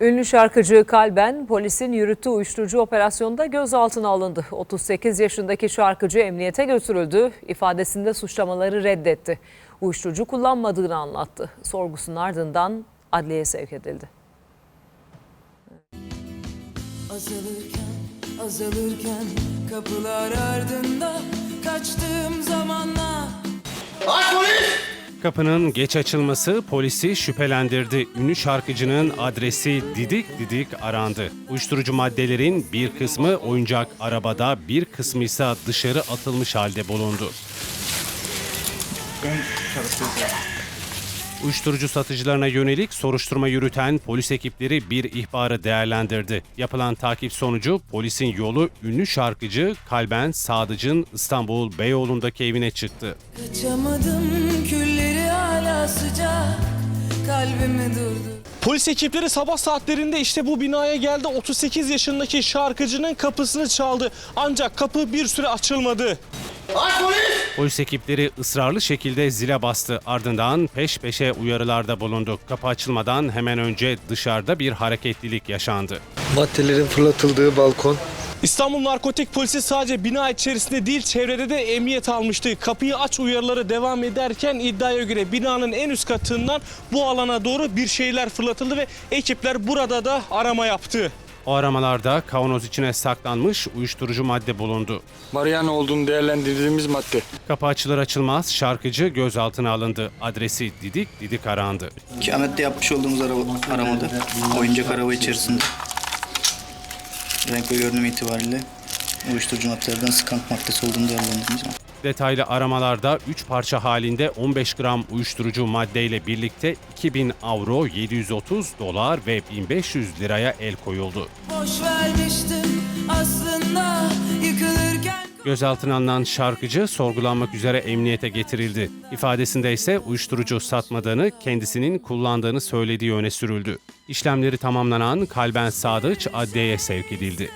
Ünlü şarkıcı Kalben polisin yürüttüğü uyuşturucu operasyonunda gözaltına alındı. 38 yaşındaki şarkıcı emniyete götürüldü. İfadesinde suçlamaları reddetti. Uyuşturucu kullanmadığını anlattı. Sorgusunun ardından adliyeye sevk edildi. Azalırken, azalırken kapılar ardında Kapının geç açılması polisi şüphelendirdi. Ünlü şarkıcının adresi Didik Didik arandı. Uyuşturucu maddelerin bir kısmı oyuncak arabada, bir kısmı ise dışarı atılmış halde bulundu. Uyuşturucu satıcılarına yönelik soruşturma yürüten polis ekipleri bir ihbarı değerlendirdi. Yapılan takip sonucu polisin yolu ünlü şarkıcı Kalben Sadıc'ın İstanbul Beyoğlu'ndaki evine çıktı. Kaçamadım külleri hala sıcak kalbimi durdu Polis ekipleri sabah saatlerinde işte bu binaya geldi. 38 yaşındaki şarkıcının kapısını çaldı. Ancak kapı bir süre açılmadı. Polis ekipleri ısrarlı şekilde zile bastı. Ardından peş peşe uyarılarda bulundu. Kapı açılmadan hemen önce dışarıda bir hareketlilik yaşandı. Maddelerin fırlatıldığı balkon. İstanbul Narkotik Polisi sadece bina içerisinde değil çevrede de emniyet almıştı. Kapıyı aç uyarıları devam ederken iddiaya göre binanın en üst katından bu alana doğru bir şeyler fırlatıldı ve ekipler burada da arama yaptı. O aramalarda kavanoz içine saklanmış uyuşturucu madde bulundu. Mariana olduğunu değerlendirdiğimiz madde. Kapı açılır açılmaz şarkıcı gözaltına alındı. Adresi Didik Didik arandı. Kıyamette yapmış olduğumuz araba, aramada oyuncak araba içerisinde renk ve görünüm itibariyle uyuşturucu maddelerden skant maddesi olduğunu değerlendirmiş. Detaylı aramalarda 3 parça halinde 15 gram uyuşturucu maddeyle birlikte 2000 avro, 730 dolar ve 1500 liraya el koyuldu. Boş vermiştim aslında yıkılırken Gözaltına alınan şarkıcı sorgulanmak üzere emniyete getirildi. İfadesinde ise uyuşturucu satmadığını, kendisinin kullandığını söylediği öne sürüldü. İşlemleri tamamlanan Kalben Sadıç adliyeye sevk edildi.